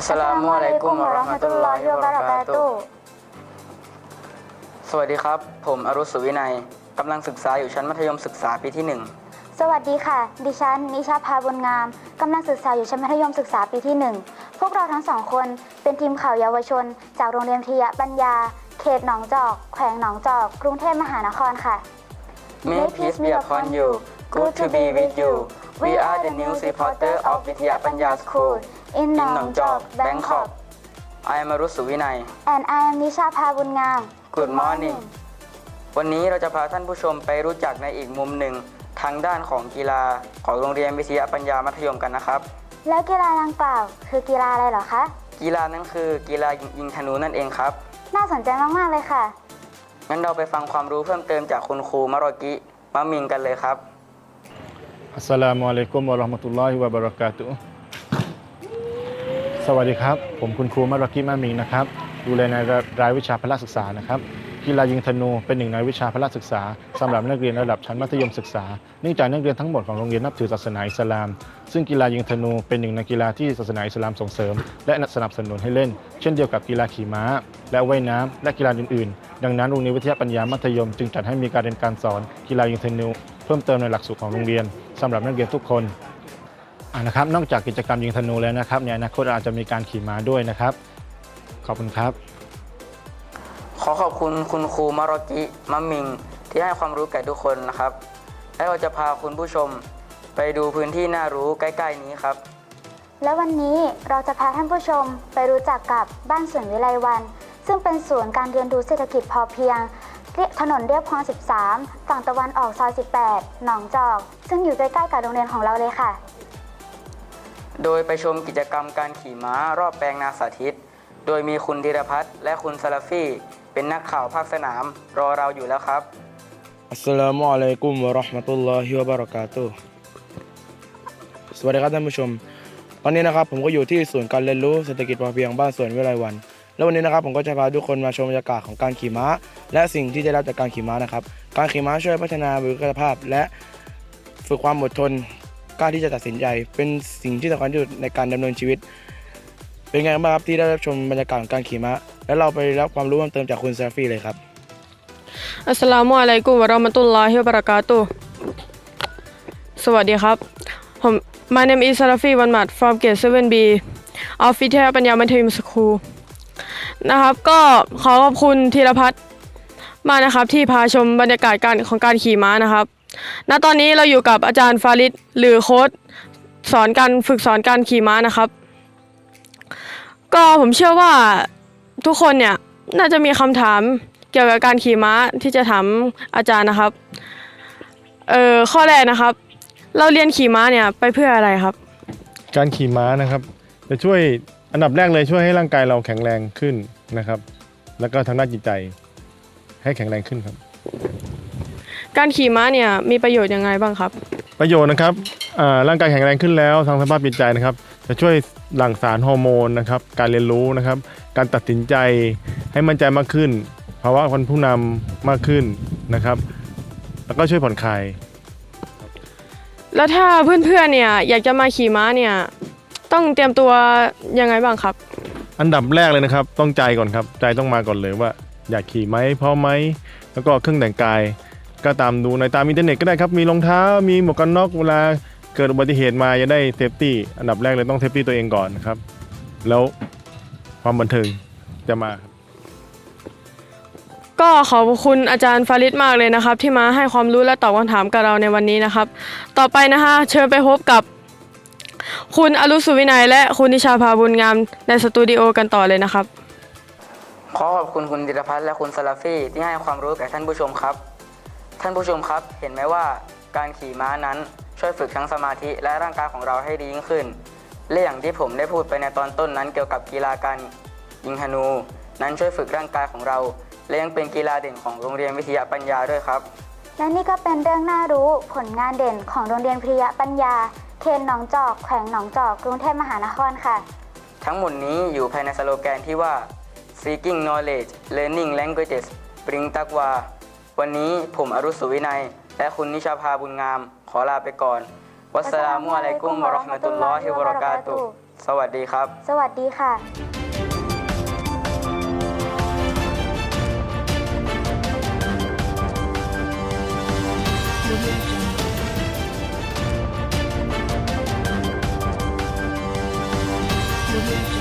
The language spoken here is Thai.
อัสสลามุอะลัยกุมวะเราะห์มะตุลลอฮิวะบะเราะกาตุฮ์สวัสดีครับ ผมอรุณสุวินัยกำลังศึกษาอยู่ชั้นมัธยมศึกษาปีที่หนึ่งสวัสดีค่ะ ดิฉัน นิชาพาบุญงามกำลังศึกษาอยู่ชั้นมัธยมศึกษาปีที่หนึ่งพวกเราทั้งสองคนเป็นทีมข่าวเยาวชน จากโรงเรียนพิยะปัญญา เขตหนองจอก แขวงหนองจอก กรุงเทพมหานครค่ะ May peace be upon you good to be with you we are the news reporter of วิทยาปัญญา School in in หนหนอองงจจออกก Bangkok Bangkok I am อรุณสุวินัย and I am นิชาพาบุญงาม Good morning วันนี้เราจะพาท่านผู้ชมไปรู้จักในอีกมุมหนึ่งทางด้านของกีฬาของโรงเรียนวิทยาปัญญามัธยมกันนะครับ แล้วกีฬาดังกล่าวคือกีฬาอะไรเหรอคะ กีฬานั้นคือกีฬายิงธนูนั่นเองครับ น่าสนใจมาก ๆ เลยค่ะ งั้นเราไปฟังความรู้เพิ่มเติมจากคุณครูมารอกิมะมิงกันเลยครับ อัสสลามุอะลัยกุมวะราะห์มะตุลลอฮิวะบะเราะกาตุสวัสดีครับ ผมคุณครูมารอกิมามิงนะครับ ดูแลในรายวิชาพละศึกษานะครับ กีฬายิงธนูเป็นหนึ่งในวิชาพละศึกษาสำหรับนักเรียนระดับชั้นมัธยมศึกษา เนื่องจากนักเรียนทั้งหมดของโรงเรียนนับถือศาสนาอิสลาม ซึ่งกีฬายิงธนูเป็นหนึ่งในกีฬาที่ศาสนาอิสลามส่งเสริม และสนับสนุนให้เล่น เช่นเดียวกับกีฬาขี่ม้า และว่ายน้ำและกีฬาอื่น ๆ ดังนั้นโรงเรียนวิทยาปัญญามัธยมจึงจัดให้มีการเรียนการสอนกีฬายิงธนู พิ่มเติมในหลักสูตรของโรงเรียนสำหรับนักเรียนทุกคนอ่านะครับนอกจากกิจกรรมยิงธนูแล้วนะครับในอนาคตอาจจะมีการขี่ม้าด้วยนะครับ ขอบคุณครับ ขอขอบคุณคุณครูมารอกิมะมิง ที่ให้ความรู้แก่ทุกคนนะครับ และเราจะพาคุณผู้ชมไปดูพื้นที่น่ารู้ใกล้ ๆ นี้ครับ และวันนี้เราจะพาท่านผู้ชมไปรู้จักกับบ้านสวนวิไลวัน ซึ่งเป็นศูนย์การเรียนรู้เศรษฐกิจพอเพียงเรีย ถนนเรียบคลอง 13 ฝั่งตะวันออกซอย 18 หนองจอก ซึ่งอยู่ใกล้ๆกับโรงเรียนของเราเลยค่ะ โดยไปชมกิจกรรมการขี่ม้ารอบแปลงนาสาธิต โดยมีคุณธีรพัฒน์และคุณซาลาฟี่ เป็นนักข่าวภาคสนาม รอเราอยู่แล้วครับ อัสสลามุอะลัยกุมวะเราะห์มะตุลลอฮิวะบะเราะกาตุฮ์สวัสดีครับท่านผู้ชม ตอนนี้นะครับผมก็อยู่ที่ศูนย์การเรียนรู้เศรษฐกิจพอเพียงบ้านสวนวิไลวัน แล้ววันนี้นะครับผมก็จะพาทุกคนมาชมบรรยากาศของการขี่ม้า และสิ่งที่ได้รับจากการขี่ม้านะครับ การขี่ม้าช่วยพัฒนาบุคลิกภาพ และฝึกความอดทนกล้าที่จะตัดสินใจ เป็นสิ่งที่สำคัญที่สุดในการดำเนินชีวิต เป็นไงบ้างครับที่ได้รับชมบรรยากาศของการขี่ม้า และเราไปรับความรู้เพิ่มเติมจากคุณเซฟฟี่เลยครับอัสลามุอะลัยกุมวะราะมะตุลลอฮิวะบะเราะกาตุสวัสดีครับผม My name is Salafi Wan Mat from Grade 7B of วิทยาปัญญามัธยมสคูล นะครับ ก็ขอขอบคุณธีรพัฒน์มากนะครับ ที่พาชมบรรยากาศการของการขี่ม้านะครับ ณตอนนี้เราอยู่กับอาจารย์ฟาริดหรือโค้ชสอนการฝึกสอนการขี่ม้านะครับ ก็ผมเชื่อว่าทุกคนเนี่ยน่าจะมีคำถามเกี่ยวกับการขี่ม้าที่จะถามอาจารย์นะครับเอ่อข้อแรกนะครับ เราเรียนขี่ม้าเนี่ยไปเพื่ออะไรครับ การขี่ม้านะครับ จะช่วย อันดับแรกเลยช่วยให้ร่างกายเราแข็งแรงขึ้นนะครับ แล้วก็ทางด้านจิตใจให้แข็งแรงขึ้นครับ การขี่ม้าเนี่ยมีประโยชน์ยังไงบ้างครับ ประโยชน์นะครับอ่าร่างกายแข็งแรงขึ้นแล้วทางสภาพจิตใจนะครับ จะช่วยหลั่งสารฮอร์โมนนะครับ การเรียนรู้นะครับ การตัดสินใจให้มั่นใจมากขึ้น ภาวะคนผู้นำมากขึ้นนะครับ แล้วก็ช่วยผ่อนคลาย แล้วถ้าเพื่อนๆเนี่ยอยากจะมาขี่ม้าเนี่ย ต้องเตรียมตัวยังไงบ้างครับ อันดับแรกเลยนะครับ ต้องใจก่อนครับ ใจต้องมาก่อนเลยว่า อยากขี่ไหมพร้อมไหมแล้วก็เครื่องแต่งกาย ก็ตามดูในตามอินเทอร์เน็ตก็ได้ครับ มีรองเท้ามีหมวกกันน็อกเวลาเกิดอุบัติเหตุมาจะได้เซฟตี้อันดับแรกเลยต้องเซฟตี้ตัวเองก่อนนะครับ แล้วความบันเทิงจะมาครับก็ขอบคุณอาจารย์ฟาริดมากเลยนะครับ ที่มาให้ความรู้และตอบคำถามกับเราในวันนี้นะครับ ต่อไปนะคะเชิญไปพบกับ คุณอรุณสุวินัยและคุณนิชาภาบุญงามในสตูดิโอกันต่อเลยนะครับ ขอขอบคุณคุณธีรพัฒน์และคุณซาลาฟี่ที่ให้ความรู้แก่ท่านผู้ชมครับ ท่านผู้ชมครับ เห็นไหมว่าการขี่ม้านั้นช่วยฝึกทั้งสมาธิและร่างกายของเราให้ดียิ่งขึ้น และอย่างที่ผมได้พูดไปในตอนต้นนั้นเกี่ยวกับกีฬาการยิงธนู นั้นช่วยฝึกร่างกายของเรา และยังเป็นกีฬาเด่นของโรงเรียนวิทยาปัญญาด้วยครับ และนี่ก็เป็นเรื่องน่ารู้ผลงานเด่นของโรงเรียนพิริยะปัญญา เขตหนองจอกแขวงหนองจอกกรุงเทพมหานครค่ะ ทั้งหมดนี้อยู่ภายในสโลแกนที่ว่า seeking knowledge learning languages bring ตักวาวันนี้ผมอรุณสุวินัย และคุณนิชาภาบุญงาม ขอลาไปก่อน วัสสลามุอะลัยกุมวะเราะห์มะตุลลอฮิวะบะเราะกาตุฮ์สวัสดีครับ สวัสดีค่ะ Thank you.